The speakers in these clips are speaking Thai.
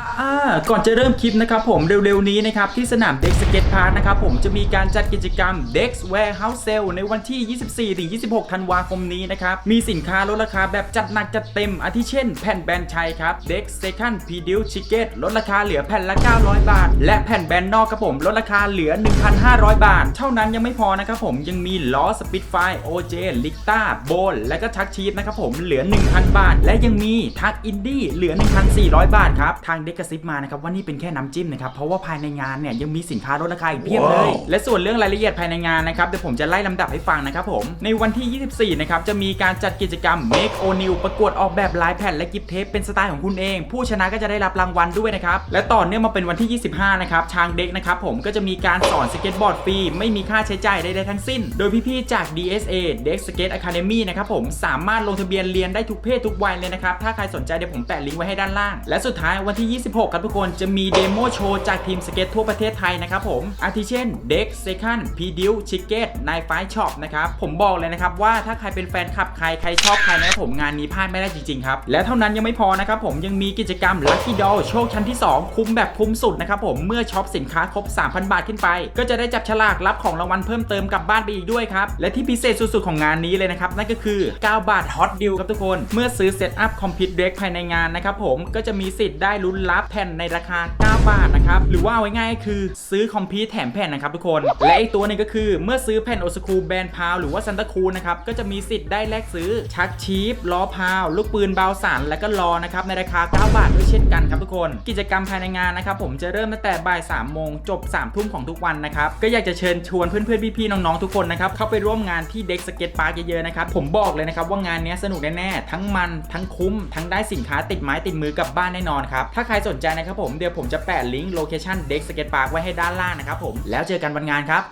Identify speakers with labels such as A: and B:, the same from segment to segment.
A: อ่าก่อนจะเริ่มคลิปนะครับผมเร็วๆนี้นะครับที่สนามเด็กสเก็ตพาร์คนะครับผมจะมีการจัดกิจกรรม Dex Warehouse Sale ในวันที่ 24-26 ธันวาคมนี้นะครับมีสินค้าลดราคาแบบจัดหนักจัดเต็มอาทิเช่น แผ่นแบนชัยครับ Dex Second p d u c Chicken ลดราคาเหลือแผ่นละ 900 บาท และแผ่นแบนนอกครับผมลดราคาเหลือ 1,500 บาท เท่านั้นยังไม่พอนะครับผมยังมีล้อสปิดไฟ OJ ลิกต้าโบลและก็ทักชีฟนะครับผมเหลือ 1,000 บาท และยังมีทักอินดี้เหลือ 1,400 บาทครับทางเด็กกระซิบมานะครับว่านี่เป็นแค่น้ำจิ้มนะครับเพราะว่าภายในงานเนี่ยยังมีสินค้าลดราคาอีกเพียบเลย และส่วนเรื่องรายละเอียดภายในงานนะครับเดี๋ยวผมจะไล่ลำดับให้ฟังนะครับผมในวันที่ 24 นะครับจะมีการจัดกิจกรรม Make o n e w ประกวดออกแบบลายแผ่นและกิฟต์เทปเป็นสไตล์ของคุณเอง ผู้ชนะก็จะได้รับรางวัลด้วยนะครับและต่อเนื่องมาเป็นวันที่ 25 นะครับทางเด็กนะครับผมก็จะมีการสอนสเก็ตบอร์ดฟรีไม่มีค่าใช้จ่ายใดๆทั้งสิ้น โดยพี่ๆจาก DSA Dex Skate Academy นะครับผมสามารถลงทะเบียนเรียนได้ทุกเพศทุกวัยเลยนะครับถ้าใครสนใจเดี๋ยวผมแปะลิงก์ไว้ให้ด้านล่างและสุดท้ายวันที่26 ครับทุกคนจะมีเดโมโชว์จากทีมสเก็ตทั่วประเทศไทยนะครับผมอาทิเช่น Dex Second p d u Chicken n i f i Shop นะครับผมบอกเลยนะครับว่าถ้าใครเป็นแฟนคลับใครใครชอบใครนะครับผมงานนี้พลาดไม่ได้จริงๆครับและเท่านั้นยังไม่พอนะครับผมยังมีกิจกรรม Lucky Doll โชคชั้นที่ 2 คุ้มแบบคุ้มสุดนะครับผมเมื่อช็อปสินค้าครบ 3,000 บาทขึ้นไป ก็จะได้จับฉลากรับของรางวัลเพิ่มเติมกลับบ้านไปอีกด้วยครับและที่พิเศษสุดๆของงานนี้เลยนะครับนั่นก็คือ 9 บาท Hot Deal ครับทุกคน เมื่อซื้อเซตอัพคอมพิวเด็กภายในงานนะครับผมก็จะมีสิทธิ์ได้ลุ้นรับแผ่นในราคา บาทนะครับ หรือว่าไว้ง่ายคือซื้อคอมพิวแถมแผ่นนะครับทุกคน และอีกตัวนึงก็คือเมื่อซื้อแผ่นโอสคูแบนพาวหรือว่าซันตาคูนะครับ ก็จะมีสิทธิ์ได้แลกซื้อ ชักชีฟล้อพาว ลูกปืนเบาสันและก็ล้อนะครับ ในราคา 9 บาทด้วยเช่นกันครับทุกคน กิจกรรมภายในงานนะครับผมจะเริ่มตั้งแต่บ่าย3โมงจบ3ทุ่มของทุกวันนะครับก็อยากจะเชิญชวนเพื่อนๆพี่ๆน้องๆทุกคนนะครับเข้าไปร่วมงานที่เด็กสเก็ตพาร์คเยอะๆนะครับผมบอกเลยนะครับว่างานนี้สนุกแน่ๆทั้งมันทั้งคุ้มทั้งได้สินค้าติดไม้ติดมือกลับบ้านแน่นอนครับถ้าใครสนใจนะครับผมเดี๋ยวผมจะแปะลิงก์โลเคชั่นเด็กสเก็ตปาร์คไว้ให้ด้านล่างนะครับผม แล้วเจอกันวันงานครับ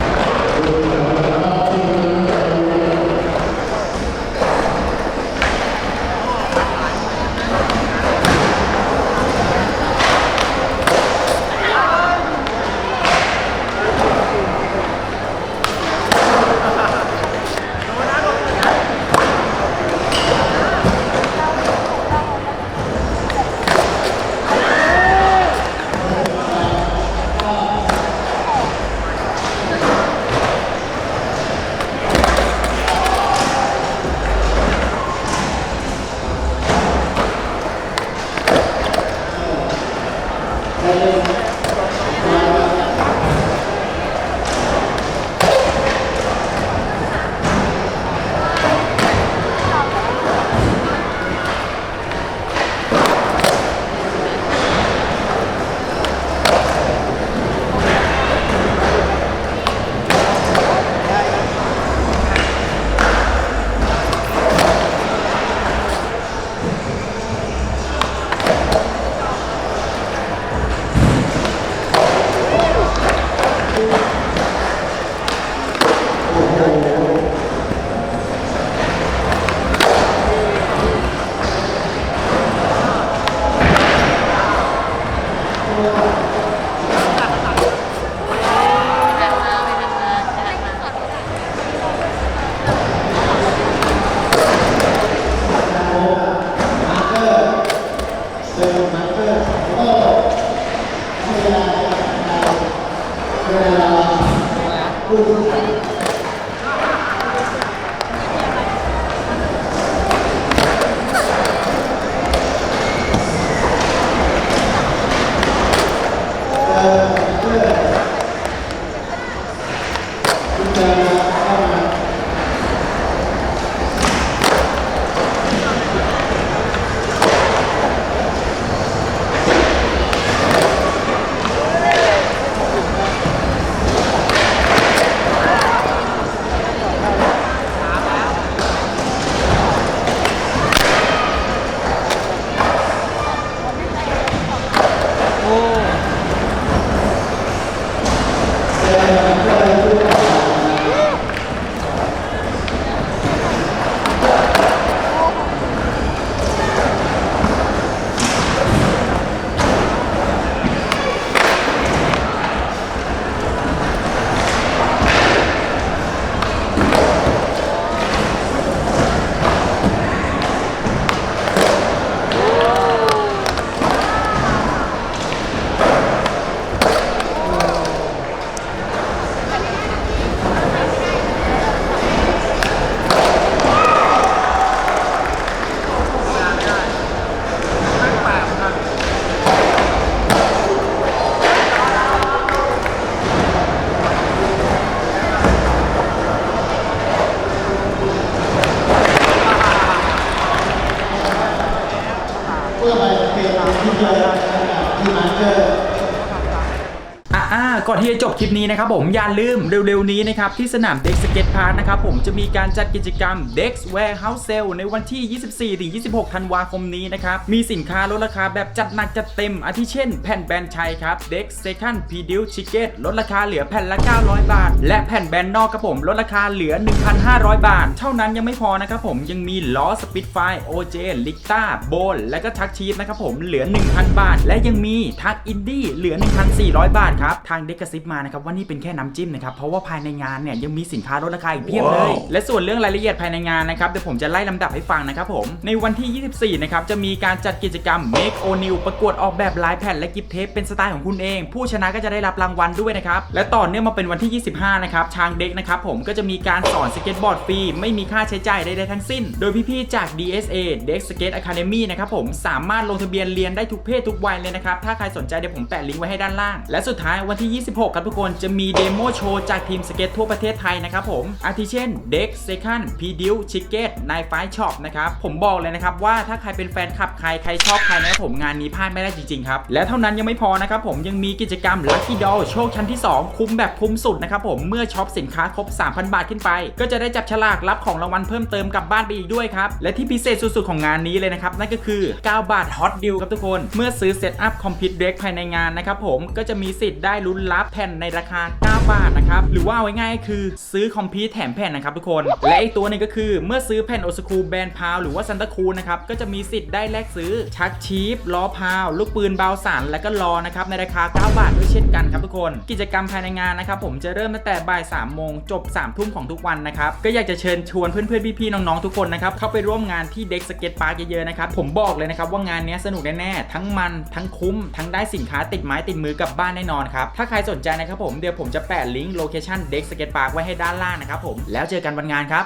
B: Thank
A: you. 하여야 하느냐 이 만들 ก่อนที่จะจบคลิปนี้นะครับผมอย่าลืมเร็วๆนี้นะครับที่สนามเด็กสเก็ตพาร์คนะครับผมจะมีการจัดกิจกรรม Dex Warehouse Sale ในวันที่ 24-26 ธันวาคมนี้นะครับ มีสินค้าลดราคาแบบจัดหนักจัดเต็ม อาทิเช่น แผ่นแบนชัยครับ Dex Second p d u Chicken ลดราคาเหลือแผ่นละ 900 บาท และแผ่นแบนนอกครับผมลดราคาเหลือ 1,500 บาท เท่านั้นยังไม่พอนะครับผมยังมีล้อสปิดไฟ OJ ลิกต้าโบลและก็ทักชีฟนะครับผมเหลือ 1,000 บาท และยังมีทักอินดี้เหลือ 1,400 บาทครับทางเด็กกระซิบมานะครับว่านี่เป็นแค่น้ำจิ้มนะครับเพราะว่าภายในงานเนี่ยยังมีสินค้าลดราคาอีกเพียบเลย และส่วนเรื่องรายละเอียดภายในงานนะครับเดี๋ยวผมจะไล่ลำดับให้ฟังนะครับผมในวันที่ 24 นะครับจะมีการจัดกิจกรรม Make o n e w ประกวดออกแบบลายแผ่นและกิฟต์เทปเป็นสไตล์ของคุณเอง ผู้ชนะก็จะได้รับรางวัลด้วยนะครับและต่อเนื่องมาเป็นวันที่ 25 นะครับทางเด็กนะครับผมก็จะมีการสอนสเก็ตบอร์ดฟรีไม่มีค่าใช้จ่ายใดๆทั้งสิ้น โดยพี่ๆจาก DSA Dex Skate Academy นะครับผมสามารถลงทะเบียนเรียนได้ทุกเพศทุกวัยเลยนะครับถ้าใครสนใจเดี๋ยวผมแปะลิงก์ไว้ให้ด้านล่าง และสุดท้ายวันที่ที่ 26 ครับทุกคนจะมีเดโมโชว์จากทีมสเก็ตทั่วประเทศไทยนะครับผม อาทิเช่น Dex Second p d u Chicken n i f i Shop นะครับ ผมบอกเลยนะครับว่าถ้าใครเป็นแฟนคลับใครใครชอบใครนะผมงานนี้พลาดไม่ได้จริงๆครับ และเท่านั้นยังไม่พอนะครับผมยังมีกิจกรรม Lucky Doll โชคชั้นที่ 2 คุ้มแบบคุ้มสุดนะครับผมเมื่อช็อปสินค้าครบ 3,000 บาทขึ้นไป ก็จะได้จับฉลากรับของรางวัลเพิ่มเติมกลับบ้านไปอีกด้วยครับและที่พิเศษสุดๆของงานนี้เลยนะครับนั่นก็คือ 9 บาท Hot Deal ครับทุกคน เมื่อซื้อเซตอัพคอมพิวเด็กภายในงานนะครับผมก็จะมีสิทธิ์ได้ลุ้นรับแผ่นในราคา 9 บาทนะครับ หรือว่าเอาไว้ง่ายๆคือซื้อคอมพิวแถมแผ่นนะครับทุกคน และอีกตัวนึงก็คือเมื่อซื้อแผ่นโอสคูแบนพาวหรือว่าซันตาคูนะครับก็จะมีสิทธิ์ได้แลกซื้อชักชีฟล้อพาว ลูกปืนเบาสันและก็ล้อนะครับในราคา 9 บาทด้วยเช่นกันครับทุกคน กิจกรรมภายในงานนะครับผมจะเริ่มตั้งแต่บ่าย3โมงจบ3ทุ่มของทุกวันนะครับก็อยากจะเชิญชวนเพื่อนๆพี่ๆน้องๆทุกคนนะครับเข้าไปร่วมงานที่เด็กสเก็ตพาร์คเยอะๆนะครับผมบอกเลยนะครับว่างานนี้สนุกแน่ๆทั้งมันทั้งคุ้มทั้งได้สินค้าติดไม้ติดมือกลับบ้านแน่นอนครับถ้าใครสนใจนะครับผมเดี๋ยวผมจะแปะลิงก์โลเคชั่นเด็กสเก็ตพาร์คไว้ให้ด้านล่างนะครับผมแล้วเจอกันวันงานครับ